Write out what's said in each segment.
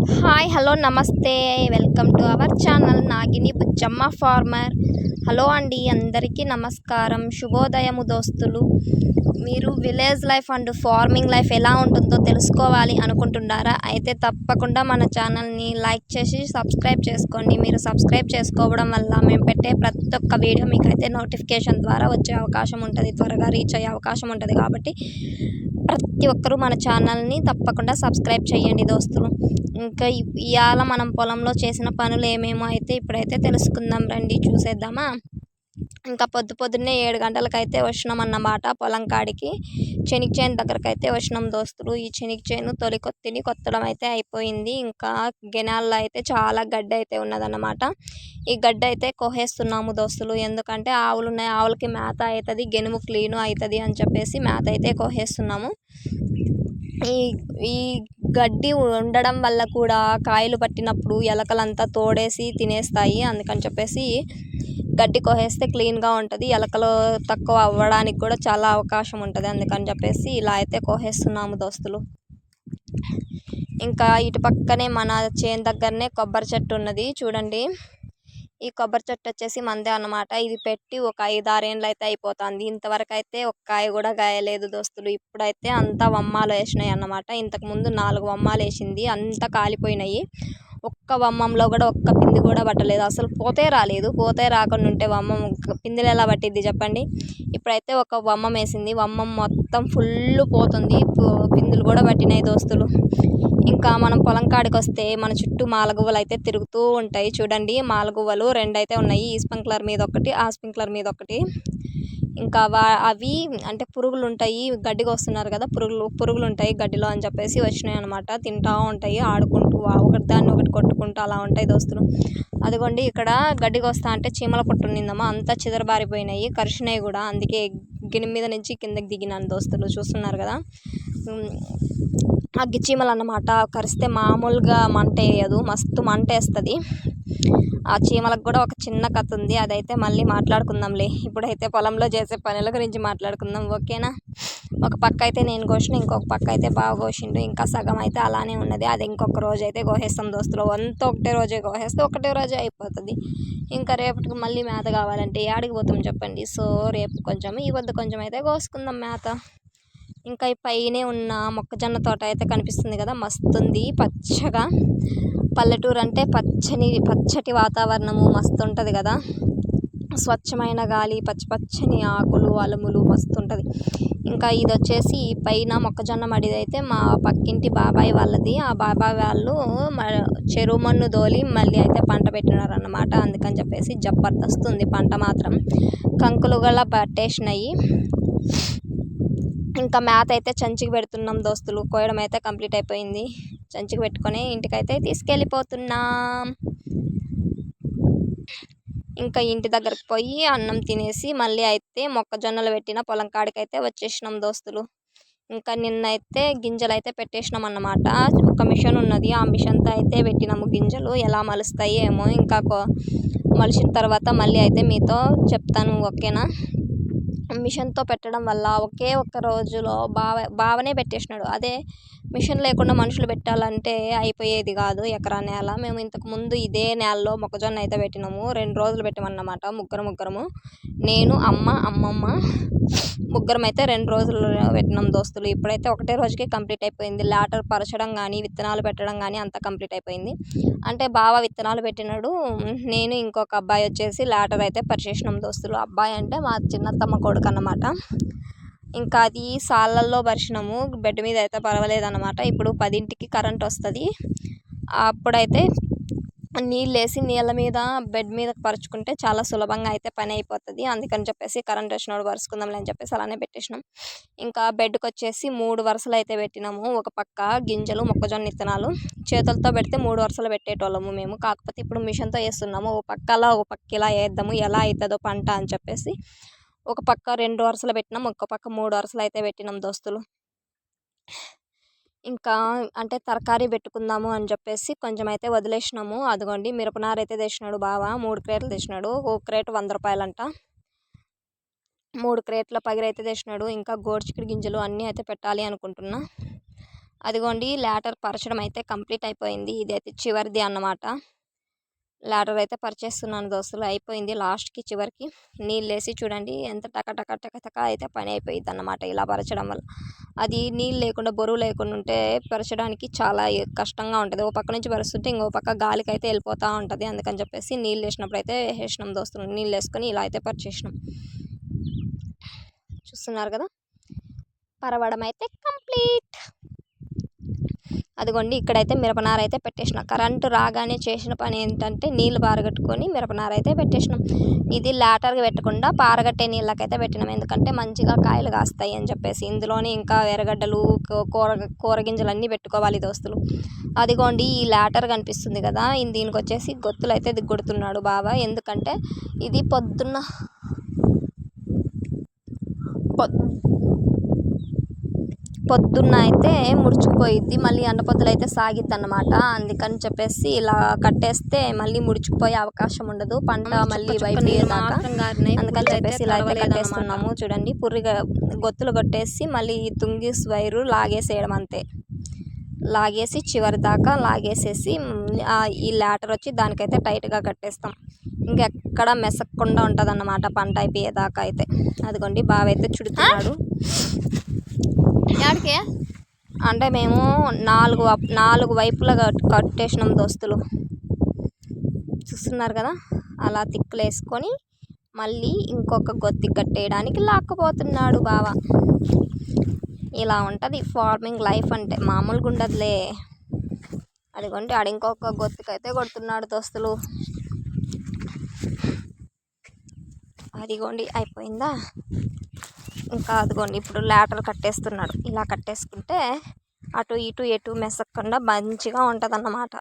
Hi hello నమస్తే welcome to our channel Nagini Bujjamma farmer hello అండి అందరికీ నమస్కారం శుభోదయము దోస్తులు మీరు village life and farming life ఎలా ఉంటుందో తెలుసుకోవాలి అనుకుంటున్నారా అయితే తప్పకుండా మన ఛానల్ని లైక్ చేసి సబ్స్క్రైబ్ చేసుకోండి మీరు సబ్స్క్రైబ్ చేసుకోవడం వల్ల మేము పెట్టే ప్రతి ఒక్క వీడియో మీకు అయితే నోటిఫికేషన్ ద్వారా వచ్చే అవకాశం ఉంటుంది త్వరగా రీచ్ అయ్యే అవకాశం ఉంటుంది కాబట్టి ప్రతి ఒక్కరూ మన ఛానల్ని తప్పకుండా సబ్స్క్రైబ్ చేయండి దోస్తులు. ఇంకా ఇవాళ మనం పొలంలో చేసిన పనులు ఏమేమో అయితే ఇప్పుడైతే తెలుసుకుందాం రండి చూసేద్దామా? ఇంకా పొద్దు పొద్దున్నే ఏడు గంటలకైతే వచ్చినాం అన్నమాట పొలం కాడికి. చెనిక్ చేను దగ్గరకు అయితే వచ్చినాం దోస్తులు. ఈ చెనిక్ చేను తొలి కొత్తిని కొత్తడం అయితే అయిపోయింది. ఇంకా గెనాల్లో అయితే చాలా గడ్డి అయితే ఉన్నదన్నమాట. ఈ గడ్డ అయితే కోహేస్తున్నాము దోస్తులు. ఎందుకంటే ఆవులు ఉన్నాయి. ఆవులకి మేత అవుతుంది గెనుము క్లీను అవుతుంది అని చెప్పేసి మేత అయితే కోహేస్తున్నాము ఈ ఈ గడ్డి ఉండడం వల్ల కూడా కాయలు పట్టినప్పుడు ఎలకలంతా తోడేసి తినేస్తాయి. అందుకని చెప్పేసి గడ్డి కోసేస్తే క్లీన్గా ఉంటుంది. ఎలకలు తక్కువ అవ్వడానికి కూడా చాలా అవకాశం ఉంటుంది అందుకని చెప్పేసి ఇలా అయితే కోసేస్తున్నాము దోస్తులు. ఇంకా ఇటు పక్కనే మన చేను దగ్గరనే కొబ్బరి చెట్టు ఉన్నది. చూడండి. ఈ కొబ్బరి చెట్టు వచ్చేసి మందే అన్నమాట. ఇది పెట్టి ఒక ఐదు ఆరేళ్ళు అయితే అయిపోతుంది. ఇంతవరకు అయితే ఒక కాయ కూడా గాయలేదు దోస్తులు. ఇప్పుడైతే అంతా వమ్మాలు వేసినాయి అన్నమాట. ఇంతకు ముందు నాలుగు వమ్మాలు వేసింది అంతా కాలిపోయినాయి. ఒక్క వమ్మంలో కూడా ఒక్క పిండి కూడా పట్టలేదు. అసలు పోతే రాలేదు. పోతే రాకుండా ఉంటే వమ్మం పిందెలు ఎలా పట్టిద్ది చెప్పండి? ఇప్పుడైతే ఒక వమ్మం వేసింది. వమ్మం మొత్తం ఫుల్ పోతుంది. పో- పిందులు కూడా పట్టినాయి దోస్తులు. ఇంకా మనం పొలం కాడికి వస్తే మన చుట్టూ మాలగువ్వలు అయితే తిరుగుతూ ఉంటాయి. చూడండి మాలగువ్వలు రెండు అయితే ఉన్నాయి. ఈ స్ప్రింక్లర్ మీద ఒకటి ఆ స్ప్రింక్లర్ మీద ఒకటి. ఇంకా వా అవి అంటే పురుగులు ఉంటాయి గడ్డి వస్తున్నారు కదా పురుగులు పురుగులు ఉంటాయి గడ్డిలో అని చెప్పేసి వచ్చినాయి అనమాట తింటూ ఉంటాయి ఆడుకుంటూ ఒకటి దాన్ని ఒకటి కొట్టుకుంటూ అలా ఉంటాయి దోస్తులు. అదిగోండి ఇక్కడ గడ్డి వస్తా అంటే చీమల పుట్టునిందమ్మా అంతా చిదరబారిపోయినాయి కరిచినాయి కూడా. అందుకే గిని మీద నుంచి కిందకి దిగినాను దోస్తులు చూస్తున్నారు కదా. ఆ అగ్గి చీమలు అన్నమాట కరిస్తే మామూలుగా మంట వేయదు మస్తు మంట వేస్తుంది. ఆ చీమలకు కూడా ఒక చిన్న కథ ఉంది. అదైతే మళ్ళీ మాట్లాడుకుందాంలే. ఇప్పుడైతే పొలంలో చేసే పనుల గురించి మాట్లాడుకుందాం. ఓకేనా? ఒక పక్క అయితే నేను కోసిన ఇంకొక పక్క అయితే బాగా కోసిండు. ఇంకా సగం అయితే అలానే ఉన్నది. అది ఇంకొక రోజు అయితే కోసేస్తాం దోస్తులు. అంతా ఒకటే రోజే కోసేస్తే ఒకటే రోజే అయిపోతుంది. ఇంకా రేపటికి మళ్ళీ మేత కావాలంటే ఏడికి పోతాం చెప్పండి. సో రేపు కొంచెం ఈ వద్ద కొంచెం అయితే కోసుకుందాం మేత. ఇంకా ఈ పైనే ఉన్న మొక్కజొన్న తోట అయితే కనిపిస్తుంది కదా. మస్తుంది పచ్చగా. పల్లెటూరు అంటే పచ్చని పచ్చటి వాతావరణము మస్తు ఉంటుంది కదా. స్వచ్ఛమైన గాలి పచ్చ పచ్చని ఆకులు అలుములు మస్తు ఉంటుంది ఇంకా ఇది వచ్చేసి పైన మొక్కజొన్న మడిది అయితే మా పక్కింటి బాబాయ్ వాళ్ళది. ఆ బాబాయ్ వాళ్ళు మ చెరువు మన్ను దోలి మళ్ళీ అయితే పంట పెట్టినారన్నమాట. అందుకని చెప్పేసి జబర్దస్త్ ఉంది పంట మాత్రం. కంకులు గల పట్టేసినాయి. ఇంకా మేత అయితే చంచికి పెడుతున్నాం దోస్తులు. కోయడం అయితే కంప్లీట్ అయిపోయింది. సంచికి పెట్టుకొని ఇంటికైతే తీసుకెళ్ళిపోతున్నాం. ఇంకా ఇంటి దగ్గరకు పోయి అన్నం తినేసి మళ్ళీ అయితే మొక్కజొన్నలు పెట్టిన పొలం కాడికైతే వచ్చేసినాం దోస్తులు. ఇంకా నిన్నైతే గింజలు అయితే పెట్టేసినాం అన్నమాట. ఒక మిషన్ ఉన్నది. ఆ మిషన్తో అయితే పెట్టినాము గింజలు. ఎలా మలుస్తాయి ఏమో ఇంకా మలిసిన మలిచిన తర్వాత మళ్ళీ అయితే మీతో చెప్తాను ఓకేనా? మిషన్తో పెట్టడం వల్ల ఒకే ఒక్క రోజులో బావ బావనే పెట్టేసినాడు. అదే మిషన్ లేకుండా మనుషులు పెట్టాలంటే అయిపోయేది కాదు ఎకరా నేల మేము ఇంతకు ముందు ఇదే నేలలో మొక్కజొన్న అయితే పెట్టినాము. రెండు రోజులు పెట్టామన్నమాట ముగ్గురు ముగ్గురము. నేను అమ్మ అమ్మమ్మ ముగ్గురం అయితే రెండు రోజులు పెట్టినాం దోస్తులు. ఇప్పుడైతే ఒకటే రోజుకి కంప్లీట్ అయిపోయింది. లాటర్ పరచడం కానీ విత్తనాలు పెట్టడం కానీ అంతా కంప్లీట్ అయిపోయింది. అంటే బావ విత్తనాలు పెట్టినాడు. నేను ఇంకొక అబ్బాయి వచ్చేసి లాటర్ అయితే పరిచేసినాం దోస్తులు. అబ్బాయి అంటే మా చిన్నత్తమ్మ కొడుకు అన్నమాట. ఇంకా అది సాళ్ళల్లో పరిచినాము బెడ్ మీద అయితే పర్వాలేదు అనమాట ఇప్పుడు పదింటికి కరెంట్ వస్తుంది. అప్పుడైతే నీళ్ళు వేసి నీళ్ళ మీద బెడ్ మీద పరుచుకుంటే చాలా సులభంగా అయితే పని అయిపోతుంది. అందుకని చెప్పేసి కరెంట్ వచ్చినప్పుడు పరుచుకుందాంలే అని చెప్పేసి అలానే పెట్టేసినాం. ఇంకా బెడ్కి వచ్చేసి మూడు వరుసలు అయితే పెట్టినాము. ఒక పక్క గింజలు మొక్కజొన్న విత్తనాలు చేతులతో పెడితే మూడు వరుసలు పెట్టేటోళ్ళము మేము. కాకపోతే ఇప్పుడు మిషన్తో వేస్తున్నాము. ఒక పక్క అలా ఒక పక్క ఇలా వేద్దాము. ఎలా అవుతుందో పంట అని చెప్పేసి. ఒక పక్క రెండు వరుసలు పెట్టినాం ఒక పక్క మూడు వరుసలు అయితే పెట్టినాం దోస్తులు. ఇంకా అంటే తరకారీ పెట్టుకుందాము అని చెప్పేసి కొంచెం అయితే వదిలేసినాము. అదిగోండి మిరపనారు అయితే తెచ్చినాడు బావ మూడు క్రేట్లు తెచ్చినాడు. ఒక క్రేట్ వంద రూపాయలంట. మూడు క్రేట్ల పగిరైతే తెచ్చినాడు. ఇంకా గోడ్చికిడి గింజలు అన్నీ అయితే పెట్టాలి అనుకుంటున్నా. అదిగోండి లాటర్ పరచడం అయితే కంప్లీట్ అయిపోయింది. ఇదైతే చివరిది అన్నమాట. లాడర్ అయితే పరిచేస్తున్నాను దోస్తులు. అయిపోయింది లాస్ట్కి చివరికి. నీళ్ళు వేసి చూడండి ఎంత టక టక టక టక అయితే పని అయిపోయింది అన్నమాట ఇలా పరచడం వల్ల. అది నీళ్ళు లేకుండా బరువు లేకుండా ఉంటే పరచడానికి చాలా కష్టంగా ఉంటుంది. ఓ పక్క నుంచి పరుస్తుంటే ఇంకో పక్క గాలికి అయితే వెళ్ళిపోతూ ఉంటుంది అందుకని చెప్పేసి నీళ్ళు వేసినప్పుడు అయితే వేసినాం దోస్తులు. నీళ్ళు వేసుకొని ఇలా అయితే పరిచేసినాం. చూస్తున్నారు కదా? పరవడం అయితే కంప్లీట్. అదిగోండి ఇక్కడైతే మిరపనార అయితే పెట్టేసిన. కరెంటు రాగానే చేసిన పని ఏంటంటే నీళ్ళు పారగట్టుకొని మిరపనార అయితే పెట్టేసినాం. ఇది లాటర్గా పెట్టకుండా పారగట్టే నీళ్ళకైతే పెట్టినాం. ఎందుకంటే మంచిగా కాయలు కాస్తాయి అని చెప్పేసి. ఇందులోనే ఇంకా ఎర్రగడ్డలు కూర కూరగింజలు అన్నీ పెట్టుకోవాలి దోస్తులు. అదిగోండి ఈ లాటర్ కనిపిస్తుంది కదా దీనికి వచ్చేసి గొత్తులు అయితే దిగ్గొడుతున్నాడు బాబా ఎందుకంటే ఇది పొద్దున్న పొద్దు పొద్దున్న అయితే ముడుచుకుపోయిద్ది మళ్ళీ ఎండపొద్దులు అయితే సాగిద్ది అన్నమాట అందుకని చెప్పేసి ఇలా కట్టేస్తే మళ్ళీ ముడుచుకుపోయే అవకాశం ఉండదు. పంట మళ్ళీ వైపు అందుకని చెప్పేసి ఇలా అయితే కట్టేస్తున్నాము. చూడండి పుర్రిగా గొత్తులు కొట్టేసి మళ్ళీ తుంగి వైరు లాగేసేయడం అంతే. లాగేసి చివరి దాకా లాగేసేసి ఈ లాటర్ వచ్చి దానికైతే టైట్గా కట్టేస్తాం. ఇంకెక్కడ మెసక్కుండా ఉంటుంది అన్నమాట పంట అయిపోయేదాకా అయితే. అదిగోండి బావ అయితే చుడుతున్నాడు. ఎక్కడికి అంటే మేము నాలుగు నాలుగు వైపులా కట్టేసినాం దోస్తులు. చూస్తున్నారు కదా? అలా తిక్కులు వేసుకొని మళ్ళీ ఇంకొక గొత్తి కట్టేయడానికి లాక్కపోతున్నాడు బావ. ఇలా ఉంటుంది ఫార్మింగ్ లైఫ్ అంటే. మామూలుగా ఉండదులే. అదిగోండి ఆడ ఇంకొక గొత్తికైతే కొడుతున్నాడు దోస్తులు. అదిగోండి అయిపోయిందా? ఇంకా అదిగోండి ఇప్పుడు లాటర్ కట్టేస్తున్నాడు. ఇలా కట్టేసుకుంటే అటు ఇటు ఎటు మెసక్కుండా మంచిగా ఉంటుంది అన్నమాట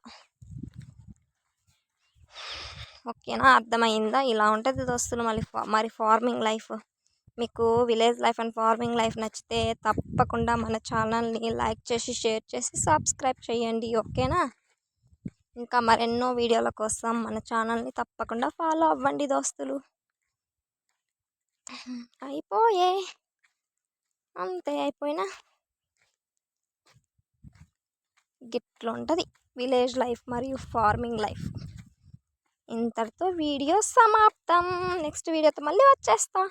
ఓకేనా? అర్థమైందా? ఇలా ఉంటుంది దోస్తులు మళ్ళీ మరి ఫార్మింగ్ లైఫ్. మీకు village life and farming life నచ్చితే తప్పకుండా మన ఛానల్ని లైక్ చేసి షేర్ చేసి సబ్స్క్రైబ్ చేయండి. ఓకేనా? ఇంకా మరెన్నో వీడియోల కోసం మన ఛానల్ని తప్పకుండా ఫాలో అవ్వండి దోస్తులు. అయిపోయే అంతే అయిపోయినా గిట్లు ఉంటుంది విలేజ్ లైఫ్ మరియు ఫార్మింగ్ లైఫ్ ఇంతటితో వీడియో సమాప్తం నెక్స్ట్ వీడియోతో మళ్ళీ వచ్చేస్తా